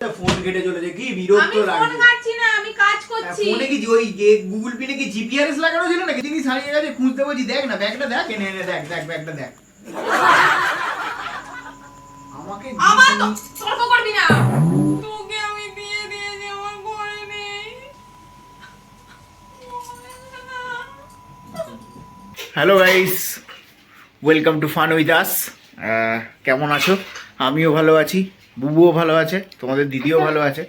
Phone কেটে চলেছে। কি বিরক্ত আমি ফোন ঘাটছি না আমি কাজ করছি। ফোনে কি ওই গুগল পিনে কি জিপিআরএস লাগানো ছিল নাকি? জিনিস হারিয়ে গেছে খুঁজতে বলছি দেখ না ব্যাগটা দেখ এনে এনে দেখ দেখ ব্যাগটা দেখ। আমাকে আমার তো তর্ক করবি না। তোকে আমি দিয়ে দিয়েছি আমার ঘরে নেই। Hello guys welcome to fun with us কেমন আছো? আমিও ভালো আছি। বুবুও ভালো আছে তোমাদের দিদিও ভালো আছে।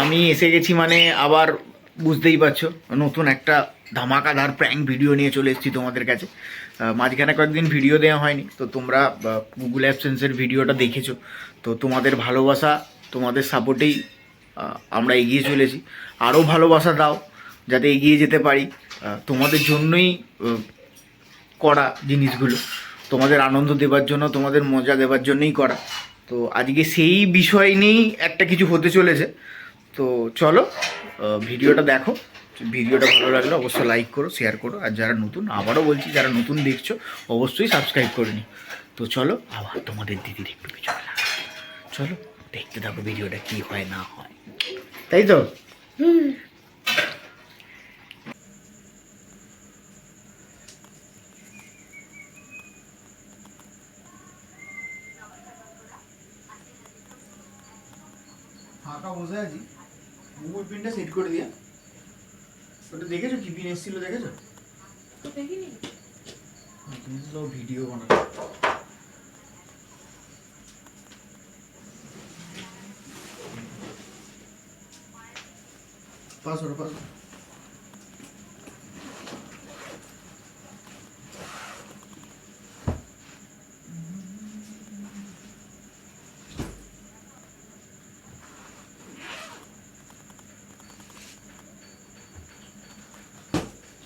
আমি এসে গেছি মানে আবার বুঝতেই পারছ নতুন একটা ধামাকাদার প্র্যাঙ্ক ভিডিও নিয়ে চলে এসেছি তোমাদের কাছে। মাঝখানে কয়েকদিন ভিডিও দেওয়া হয়নি তো তোমরা গুগল অ্যাপসেন্সের ভিডিওটা দেখেছ। তো তোমাদের ভালোবাসা তোমাদের সাপোর্টেই আমরা এগিয়ে চলেছি। আরও ভালোবাসা দাও যাতে এগিয়ে যেতে পারি। তোমাদের জন্যই করা জিনিসগুলো। তোমাদের আনন্দ দেওয়ার জন্য তোমাদের মজা দেওয়ার জন্যই করা। তো আজকে সেই বিষয় নিয়েই একটা কিছু হতে চলেছে। তো চলো ভিডিওটা দেখো। ভিডিওটা ভালো লাগলে অবশ্যই লাইক করো শেয়ার করো। আর যারা নতুন, আবারও বলছি, যারা নতুন দেখছ, অবশ্যই সাবস্ক্রাইব করে নি তো চলো, আবার তোমাদের দিদির একটু লাগো। চলো, দেখতে থাকো ভিডিওটা কি হয়, না হয়। তাই তো? ফাঁকা পিনটা সেট করে দিয়া। ওটা দেখেছ কি? পিন এসেছিল দেখেছ? দেখিনি। তুমি তো ভিডিও বানাবে পাসওয়ার্ড পাসওয়ার্ড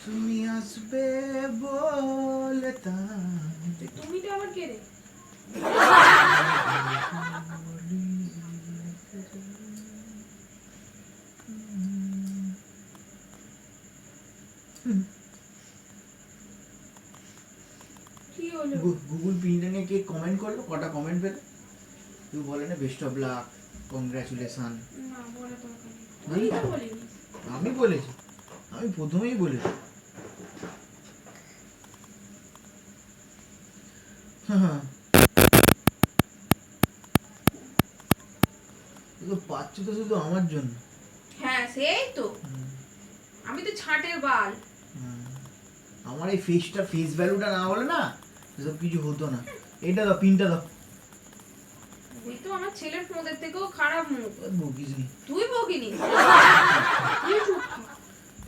তুমি আসবে বলে তাই তুমি তো আবার কে রে কি হলো গুগল পিনটা নিয়ে কে কমেন্ট করল? কটা কমেন্ট পেলে? কেউ বলে না বেস্ট অফ লাক কংগ্রাচুলেশন আমি? বলেছি। আমি প্রথমেই বলেছি। হ্যাঁ এগুলো পাচ্ছ তো শুধু আমার জন্য। হ্যাঁ সেই তো। আমি তো ছাঁটের বাল। আমার এই ফেসটা ফেস ভ্যালুটা না হলে না এসব কিছু হতো না। এটা দাও পিনটা দাও। তুই তো আমার ছেলের থেকেও খারাপ মুখ। বকিস নি তুই বকিনি?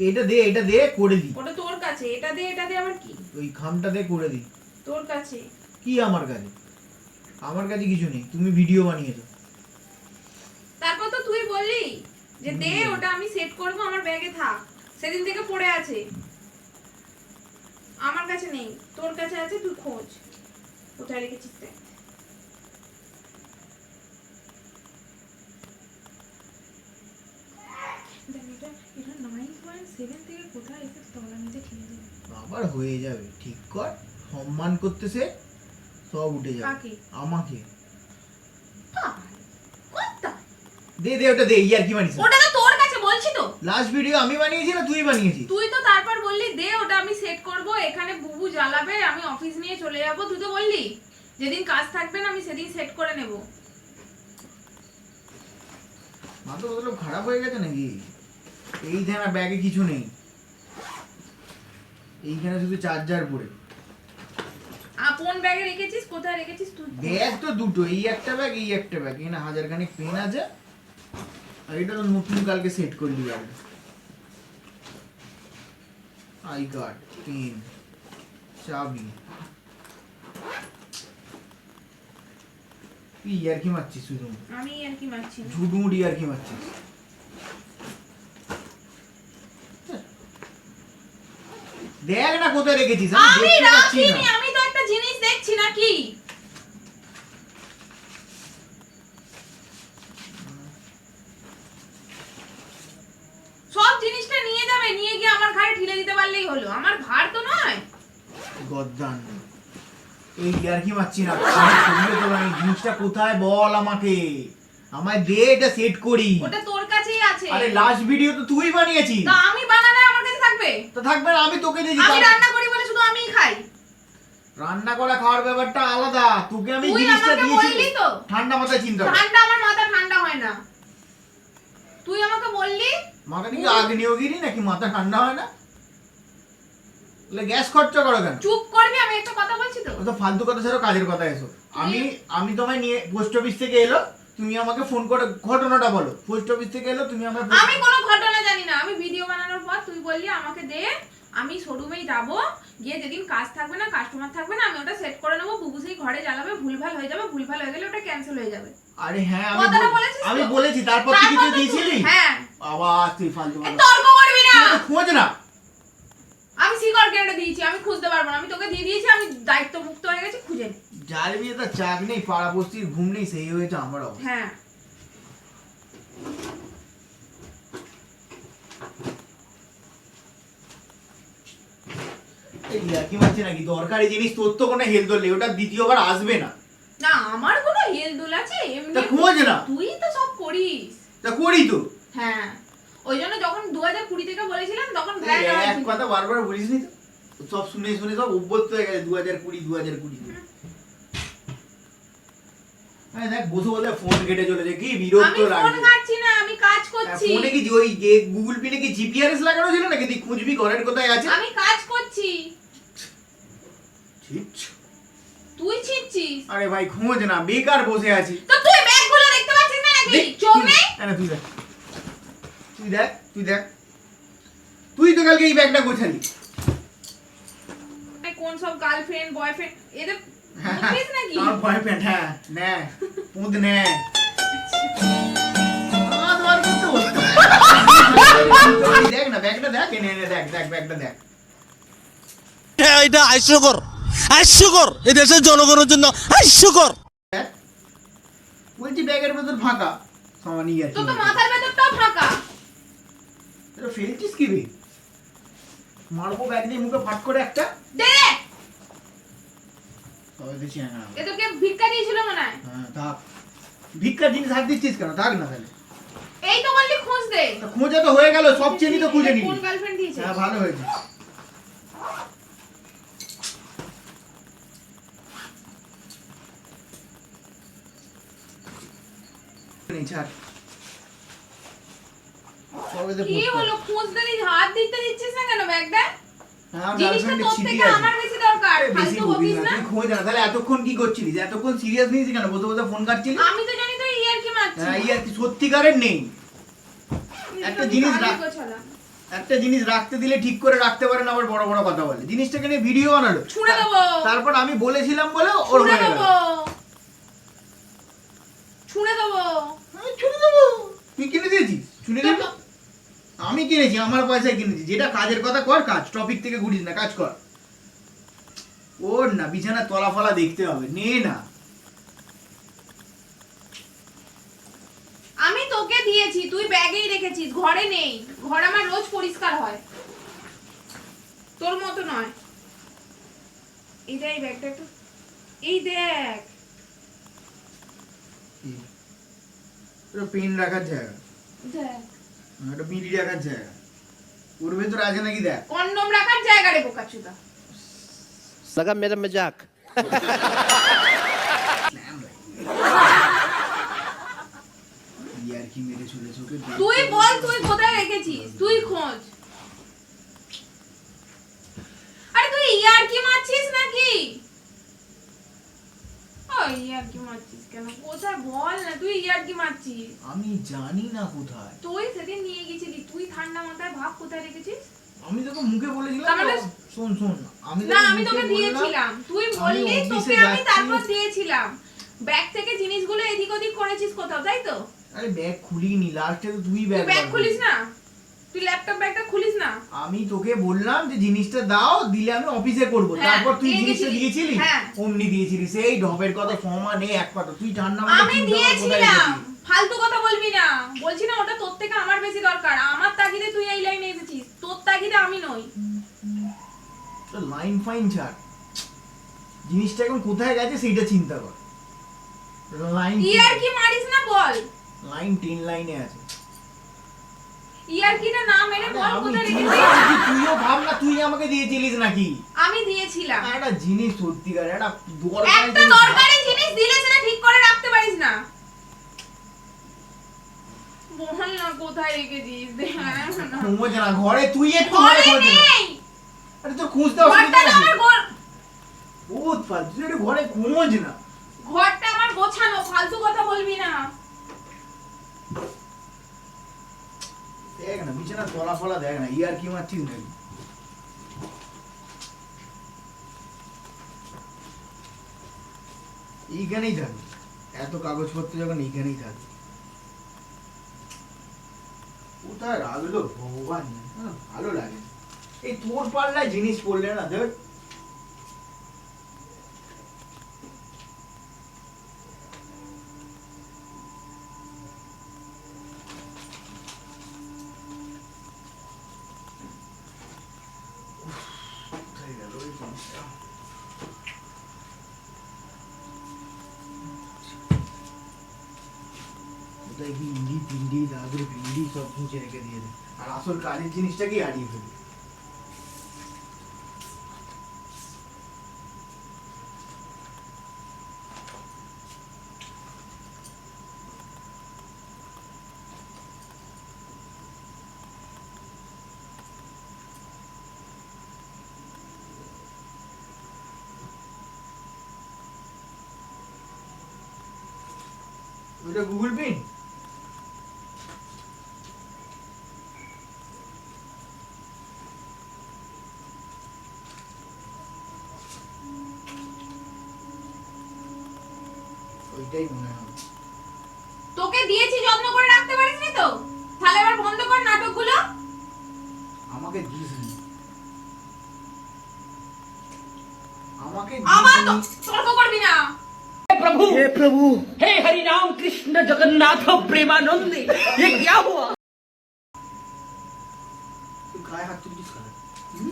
এটা দে এটা দে করে দি। ওটা তোর কাছে এটা দে এটা দে আবার কি? ওই খামটা দে করে দি। তোর কাছে। কি আমার কাছে? আমার কাছে কিছু নেই তুমি ভিডিও বানিয়েছো। তারপর তো তুই বললি যে দে ওটা আমি সেট করব আমার ব্যাগে থাক। সেদিন থেকে পড়ে আছে। আমার কাছে নেই। তোর কাছে আছে তুই খোঁজ। কোথায় রেখেছিস দেখ। দেখ, এটা- এটা 9.7 থেকে কোথায় এসে তলার নিচে ঠেলে দিল? আবার হয়ে যাবে ঠিক কর। সম্মান করতেছে সব উঠে যাবে। আমাকে। দে দে ওটা দে ইয়ার কি মানিস ওটা তো বলছি তো? লাস্ট ভিডিও আমি বানিয়েছি না তুই বানিয়েছিস? তুই তো তারপর বললি দে ওটা আমি সেট করব এখানে বুবু জ্বালাবে আমি অফিস নিয়ে চলে যাব। তুই তো বললি যেদিন কাজ থাকবে না আমি সেদিন সেট করে নেব। মাথা বদল খারাপ হয়ে গেছে নাকি? এই ধানা ব্যাগে কিছু নেই। এইখানে শুধু চার্জার পড়ে। আপন ব্যাগে রেখেছিস? কোথায় রেখেছিস তুই? ব্যাগ তো দুটো এই একটা ব্যাগ এই একটা ব্যাগ এখানে হাজার খানিক পেন আছে। আর এটা তো নতুন কালকে সেট করলি ব্যাগটা আই কার্ড পেন চাবি। কি ইয়ার কি মারছিস শুধু। আমি আর কি মারছি না। ঝুটমুটি আর কি মারছিস। দেখ না কোথায় রেখেছিস আমি আমি দেখতে পাচ্ছি রাখিনি না আমি তো একটা জিনিস দেখছি নাকি সব জিনিসটা নিয়ে যাবে নিয়ে গিয়ে আমার ঘাড়ে ঠেলে দিতে পারলেই হলো আমার ভার তো নয় গদ্দান। এই ইয়ার কি মারছি না? আমি ছবিও তোলা নেই। জিনিসটা কোথায় বল আমাকে? আমায় দে এটা সেট করি। ওটা তোর কাছেই আছে। আরে লাস্ট ভিডিও তো তুই বানিয়েছিস। তা আমি বানালে আমার কাছে থাকবে? তো থাকবে না আমি তোকে দিয়েছি আমি রান্না করি বলে শুধু আমিই খাই। রান্না করা খাওয়ার ব্যাপারটা আলাদা। তোকে আমি তুই জিনিসটা আমাকে দিয়েছি। বললি তো? ঠান্ডা মাথায় চিন্তা ঠান্ডা আমার মাথা ঠান্ডা হয় না। তুই আমাকে বললি? মাথা নাকি আগ্নেয়গিরি নাকি? মাথা ঠান্ডা হয় না? তাহলে গ্যাস খরচা করো কেন? চুপ করবি আমি একটা কথা বলছি তো। তো ফালতু কথা ছাড়া কাজের কথা এসো। আমি আমি তোমায় নিয়ে পোস্ট অফিস থেকে এলো তুমি আমাকে ফোন করে ঘটনাটা বলো। পোস্ট অফিস থেকে এলো তুমি আমাকে আমি কোনো ঘটনা জানি না আমি ভিডিও বানানোর পর তুই বললি আমাকে দে আমি শোরুমেই যাব গিয়ে যেদিন কাজ থাকবে না কাস্টমার থাকবে না আমি ওটা সেট করে নেব বুবু সেই ঘরে জ্বালাবে ভুলভাল হয়ে যাবে ভুলভাল হয়ে গেলে ওটা ক্যান্সেল হয়ে যাবে। আরে হ্যাঁ আমি? আমি বলেছি তারপর তুই কিছু দিয়েছিলি? হ্যাঁ। আবার তুই ফালতু তর্ক করবি না। খোঁজ না। আমি শিকড় দিয়েছি আমি খুঁজতে পারব না। আমি তোকে দিয়ে দিয়েছি আমি দায়িত্ব মুক্ত হয়ে গেছি খুঁজে যার বিয়ে তার চাক নেই পাড়া বস্তির ঘুম নেই সেই হয়েছে আমার অবস্থা। হ্যাঁ। এই ইয়ার্কি নাকি? দরকারি জিনিস তোর তো কোনো হেলথ নেই ওটা দ্বিতীয়বার আসবে না। না আমার কোনো হেলদুল আছে এমনি তা খোঁজ না। তুই তো সব করিস। তা করি তো। হ্যাঁ। ওই জন্য যখন দু হাজার কুড়ি থেকে বলেছিলাম তখন এক কথা বারবার বলিস নি তো? সব শুনে শুনে সব অভ্যস্ত হয়ে গেছে দু হাজার কুড়ি দু হাজার কুড়ি। হ্যাঁ দেখ বসে বসে ফোন কেটে চলেছে কি বিরক্ত ফোন না আমি কাজ করছি। ফোনে কি ওই যে গুগল পিনে কি জিপিআরএস লাগানো ছিল নাকি? তুই খুঁজবি ঘরের কোথায় আছে? আমি কাজ করছি। তুই ছিচ্ছিস আরে ভাই খোঁজ না বেকার বসে আছি। তো তুই ব্যাগগুলো দেখতে পাচ্ছিস না নাকি? চোখ তুই- নেই? না, না, তুই দেখ। তুই দেখ তুই দেখ। তুই তো কালকে এই ব্যাগটা গোছালি। কোন সব গার্লফ্রেন্ড বয়ফ্রেন্ড এদের বুঝছিস নাকি? আমার বয়ফ্রেন্ড হ্যাঁ নে পুঁদ নে। হাত বার করতে বলতো। দেখ না ব্যাগটা দেখ এনে এনে দেখ দেখ ব্যাগটা দেখ। হ্যাঁ এটা হাস্যকর হাস্যকর এই দেশের জনগণের জন্য হাস্যকর। বলছি ব্যাগের ভেতর ফাঁকা। তো মাথার ভেতরটাও ফাঁকা। এটা ফেলছিস কি রে? মারবো ব্যাগ দিয়ে মুখে ফাট করে একটা। দে দে সবাই দেখছি হ্যাঁ এ তোকে ভিক্ষা দিয়েছিল মনে হয়। হ্যাঁ থাক। ভিক্ষার জিনিস হাত দিচ্ছিস কেন? থাক না তাহলে। এই তো বললি খোঁজ দে। তা খোঁজা তো হয়ে গেল সব চেনি তো খুঁজে নিবি। কোন গার্লফ্রেন্ড দিয়েছে হ্যাঁ ভালো হয়েছে। নেই, ছাড়। সবে তো কি হলো? খুঁজতে দিস হাত দিতে দিচ্ছিস না কেন ব্যাগটা? হ্যাঁ, জিনিসটা তোর থেকে আমার বেশি দরকার ফালতু বকিস বকিস না, না। তুই খোঁজ না, তাহলে এতক্ষণ কি করছিলিস? এতক্ষণ সিরিয়াস নিয়েছিস কেন? বসে বসে ফোন কাটছিলি আমি তো জানি তুই ইয়ার কি মারছিস হ্যাঁ এই কি সত্যিকারের নেই। একটা জিনিস রাখ- একটা জিনিস রাখতে দিলে ঠিক করে রাখতে পারে না আবার বড় বড় কথা বলে। জিনিসটাকে নিয়ে ভিডিও বানালো। ছুঁড়ে দেবো। তারপর আমি বলেছিলাম বলে ওর ছুঁড়ে হয়ে গেল। দেবো। ছুঁড়ে দেবো। আমি ছুড়ে দেবো। তুই কিনে দিয়েছিস? ছুড়ে দেবো আমি কিনেছি আমার পয়সায় কিনেছি। যেটা কাজের কথা কর কাজ টপিক থেকে ঘুরিস না কাজ কর। ওর না বিছানা তলা ফলা দেখতে হবে নে না। আমি তোকে দিয়েছি তুই ব্যাগেই রেখেছিস ঘরে নেই। ঘর আমার রোজ পরিষ্কার হয়। তোর মতো নয়। এইটাই ব্যাগটা একটু এই দেখ। পেন রাখার জায়গা। দেখ। একটা বিড়ি রাখার জায়গা। ওর ভেতরে আছে নাকি দেখ। কন্ডম রাখার জায়গা রে বোকাচুদা। লাগা মেরা মজাক। তুই বল তুই কোথায় রেখেছিস? তুই খোঁজ আরে তুই ইয়ার কি মারছিস নাকি ও মারছিস কেন? কোথায় বল না তুই ইয়ার মারছিস? আমি জানি না কোথায়। তুই সেদিন নিয়ে গেছিলি তুই ঠান্ডা মাথায় ভাব কোথায় রেখেছিস? আমি তোকে মুখে বলেছিলাম শোন শোন আমি না আমি তোকে দিয়েছিলাম। তুই বললি তোকে আমি তারপর দিয়েছিলাম। ব্যাগ থেকে জিনিসগুলো এদিক ওদিক করেছিস কোথাও তাই তো? আরে ব্যাগ খুলিনি লাস্টে তো তুই তুই ব্যাগ ব্যাগ খুলিস না? তুই ল্যাপটপ ব্যাগটা খুলিস না? আমি তোকে বললাম যে জিনিসটা দাও দিলে আমি অফিসে করব। হ্যাঁ, তারপর তুই জিনিসটা দিয়েছিলি? হ্যাঁ। অমনি দিয়েছিলি। সেই ঢপের কথা এক কথা তুই ঠান্ডা আমি দিয়েছিলাম ফালতু কথা বলবি না। বলছি না ওটা তোর থেকে আমার বেশি দরকার। আমার তাগিদে তুই এই লাইনে এসেছিস। তোর তাগিদে আমি নই। লাইন ফাইন ছাড়। জিনিসটা এখন কোথায় গেছে সেইটা চিন্তা কর। লাইন ইয়ার কি মারিস না বল। লাইন তিন লাইনে আছে। ইয়ার কিটা না মেরে বল কোথায় কি- রেখেছিস? তুইও ভাব না তুই আমাকে দিয়েছিলিস নাকি? আমি দিয়েছিলাম। একটা জিনিস সত্যিকার একটা দরকারি একটা দরকারি জিনিস দিলে সেটা ঠিক করে রাখতে পারিস না। না কোথায় রেখেছিস? দেখ না। ঘুমোচ্ছে না ঘরে তুই একটু ঘরে খোঁজ নেই। আরে তোর খুঁজতে অসুবিধা বহুত ফালতু তুই ঘরে ঘুমোজ না। ঘরটা আমার গোছানো ফালতু কথা বলবি না তলা ফলা দেয় না, ইয়ার কি মারছিস এইখানেই থাকবে এত কাগজপত্র যখন এইখানেই থাকবে কোথায় রাখল ভগবান? ভালো লাগে। এই তোর পাল্লায় জিনিস পড়লে না দেখ কোথায় গেল ওই জিনিসটা কোথায় ভিন্ডি পিন্ডি দাদুর ভিন্ডি সব মুছে রেখে দিয়ে দেয় আর আসল কাজের জিনিসটাকেই হারিয়ে ফেলে ওইটা গুগল পিন ওইটাই মনে हरि राम कृष्ण जगन्नाथ प्रेमानंद ये क्या हुआ তুই গায়ে হাত তুলছিস কাকে হুম?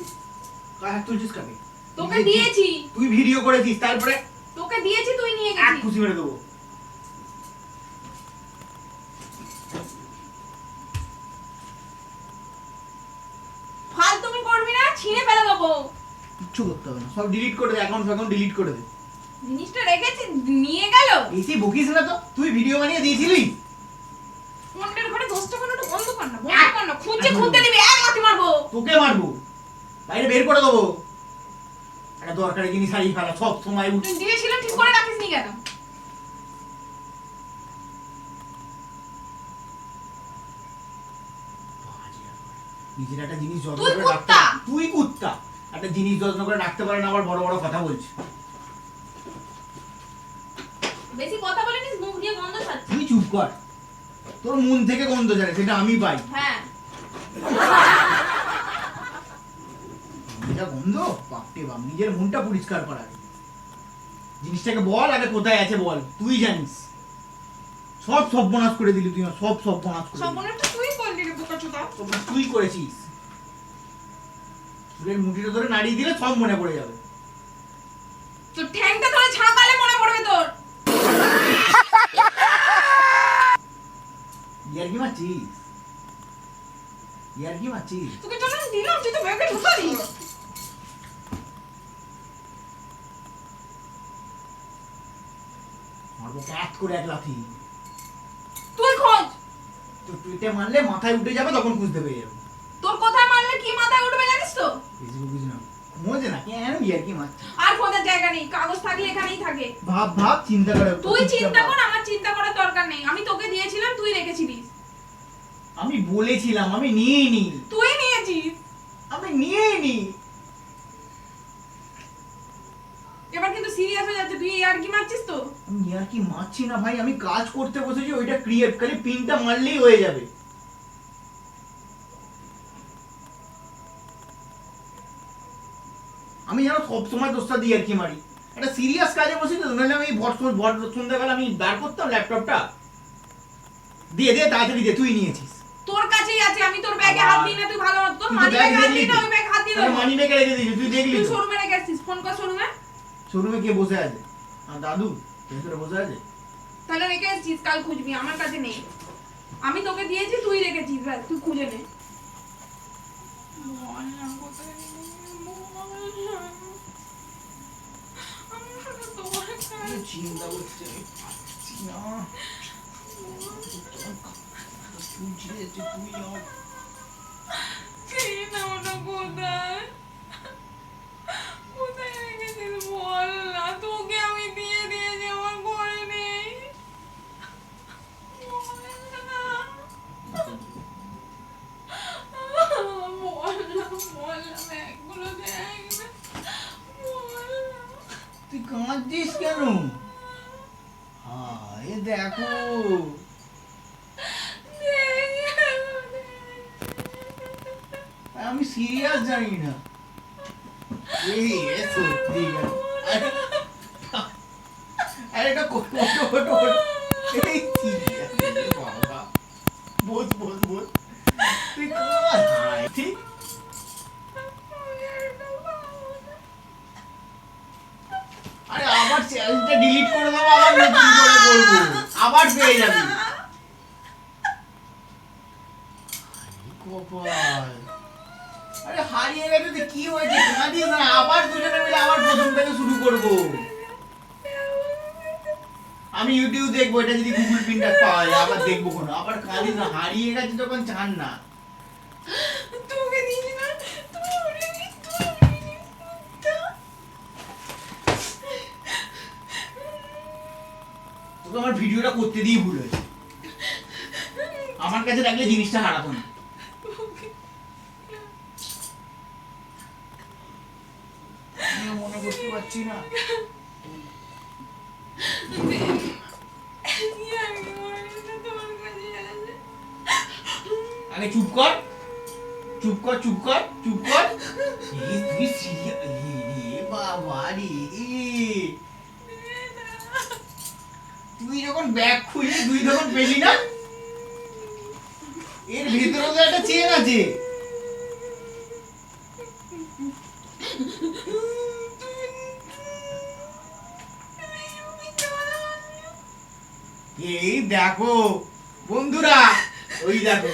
গায়ে হাত তুলছিস কাকে তোকে দিয়েছি তুই ভিডিও করেছিস তারপরে তোকে দিয়েছি তুই নিয়ে এক গেছিস খুশি মেরে দেবো ফালতুমি করবি না ছিঁড়ে ফেলে দেবো কিচ্ছু করতে হবে না সব ডিলিট করে দে অ্যাকাউন্ট ফ্যাকাউন্ট ডিলিট করে দে জিনিসটা রেখেছি নিয়ে গেল। এসি বকিস না তো তুই ভিডিও বানিয়ে দিয়েছিলি? কোনটার ঘরে দোষটা কোনো একটু বন্ধ কর না বন্ধ কর না খুঁজে খুঁজতে দিবি এক লাথি মারবো। তোকে মারবো। বাইরে বের করে দেবো। একটা দরকারি জিনিস হারিয়ে ফেলা সব সময় উঠে। দিয়েছিলাম ঠিক করে রাখিস নি কেন? নিজের একটা জিনিস যত্ন করে রাখতে তুই কুত্তা! একটা জিনিস যত্ন করে রাখতে পারে না আবার বড় বড় কথা বলছে। বেশি কথা বলে নিস মুখ দিয়ে গন্ধ ছাড়ছে। তুই চুপ কর। তোর মন থেকে গন্ধ জানে সেটা আমি পাই। হ্যাঁ। এটা গন্ধ? বাপটে বাপ নিজের মনটা পরিষ্কার করা। জিনিসটাকে বল আগে কোথায় আছে বল। তুই জানিস। সব সর্বনাশ করে দিলি তুই সব সর্বনাশ করে সব দিলি। তুই করলি রে বোকা চোদা। সব তুই করেছিস। চুলের মুঠিটা ধরে নাড়িয়ে দিলে সব মনে পড়ে যাবে। তোর ঠ্যাংটা ধরে ছাঁকালে মনে পড়বে তোর। ইয়ার কি মারছিস ইয়ার কি মারছিস তোকে যখন দিলাম তুই তো ব্যাগে ঢুকা দিস মারবো ক্যাট করে এক লাথি তুই খোঁজ। তো টুইটে মারলে মাথায় উঠে যাবে তখন খুঁজতে পেয়ে যাবে। তোর কোথায় মারলে কি মাথায় উঠবে জানিস তো? ফেসবুক বুঝি না। মজে না কেন ইয়ার কি আর খোঁজার জায়গা নেই কাগজ থাকলে এখানেই থাকে। ভাব ভাব চিন্তা করে। তুই চিন্তা কর আমার চিন্তা করার দরকার নেই। আমি তোকে দিয়েছিলাম তুই রেখেছিলিস আমি বলেছিলাম আমি নিয়ে নি তুই নিয়েছিস? আমি নিয়ে নি এবার কিন্তু সিরিয়াস হয়ে যাচ্ছে তুই আর কি মারছিস তো? আমি ইয়ার কি মারছি না ভাই আমি কাজ করতে বসেছি ওইটা ক্রিয়েট খালি পিনটা মারলেই হয়ে যাবে। আমি যেন সবসময় দোষটা দিই আর কি মারি। একটা সিরিয়াস কাজে বসেছি তো নাহলে আমি ভর ভর সন্ধ্যাবেলা আমি বার করতাম ল্যাপটপটা দিয়ে দে তাড়াতাড়ি দে তুই নিয়েছিস। তোর কাছেই আছে আমি তোর ব্যাগে হাত দিই না তুই ভালো মতো তোর মানি ব্যাগে হাত দিই না ওই ব্যাগে হাত তাহলে দেবো মানি ব্যাগে রেখে দিয়েছিস তুই দেখলি তুই শোরুমে রেখে আসছিস ফোন কর শোরুমে। শোরুমে কে বসে আছে? আর দাদু ভেতরে বসে আছে? তাহলে রেখে এসেছিস কাল খুঁজবি আমার কাছে নেই। আমি তোকে দিয়েছি তুই রেখেছিস তুই খুঁজে নে। না, কোথায় রেখেছিস? বল না। আমার তোমার কাছে চিন্তা করছে আমি পারছি না তুই ছিঁড়েছে, তুই আমার কে না ওটা কোথায় কোথায় রেখেছিস বল না তোকে আমি দিয়ে দিয়েছি আমার ঘরে নেই বল না। বল বল না ব্যাগগুলো দেখ না বল না তুই কাঁদছিস কেন? দেখো। আমি সিরিয়াস জানি না। এই সত্যি আরে এটা কত কত এই বাবা। বস বস বস তুই চ্যানেলটা ডিলিট করে আবার নতুন করে আবার পেয়ে যাবি। কপাল। আরে হারিয়ে গেছে কি হয়েছে? কাঁদিস না, আবার দুজনে মিলে আবার প্রথম থেকে শুরু করব। আমি ইউটিউব দেখব, এটা যদি গুগল পিনটা পাওয়া যায়, আবার দেখব কোনো। আবার কাঁদিস না, হারিয়ে গেছে তখন চান না তোকে দিয়েছি না তুই উড়ে গেছিস, তুই উড়ে গেছিস, কুত্তা। তোকে আমার ভিডিওটা করতে দিয়ে ভুল হয়েছে। আমার কাছে রাখলে জিনিসটা হারাতো না। মনে করতে পারছি না? আগে চুপ কর। চুপ কর চুপ কর চুপ কর। তুই সিরিয়াস বাবা রে। তুই যখন ব্যাগ খুলে তুই তখন পেলি না? এর ভিতরে তো একটা চেন আছে। এই দেখো, বন্ধুরা, ওই দেখো।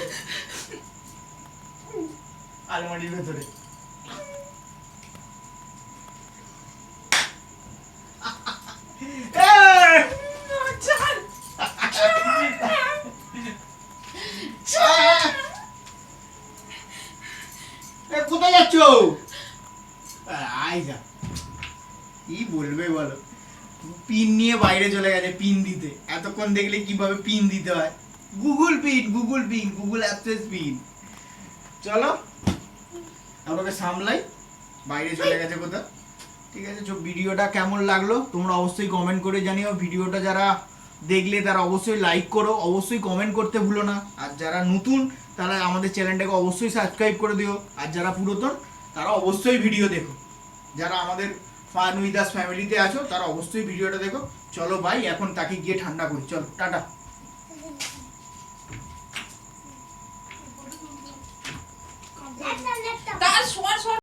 আলমারির ভেতরে এই! এ, কোথায় যাচ্ছ আই যা কি বলবে বলো পিন নিয়ে বাইরে চলে গেছে পিন দিতে। এতক্ষণ দেখলে কীভাবে পিন দিতে হয়? Google pin Google pin Google abscess pin চলো, আমাকে সামলাই। বাইরে চলে গেছে কোথাও। ঠিক আছে, তো ভিডিওটা কেমন লাগল? তোমরা অবশ্যই কমেন্ট করে জানিও। ভিডিওটা যারা দেখলে, তারা অবশ্যই লাইক করো। অবশ্যই কমেন্ট করতে ভুলো না। আর যারা নতুন, তারা আমাদের চ্যানেলটাকে অবশ্যই সাবস্ক্রাইব করে দিও। আর যারা পুরাতন, তারা অবশ্যই ভিডিও দেখো। যারা আমাদের ফান উইথ আস ফ্যামিলিতে আছো তারা অবশ্যই ভিডিওটা দেখো। চলো ভাই এখন তাকে গিয়ে ঠান্ডা করি। চলো টাটা। তার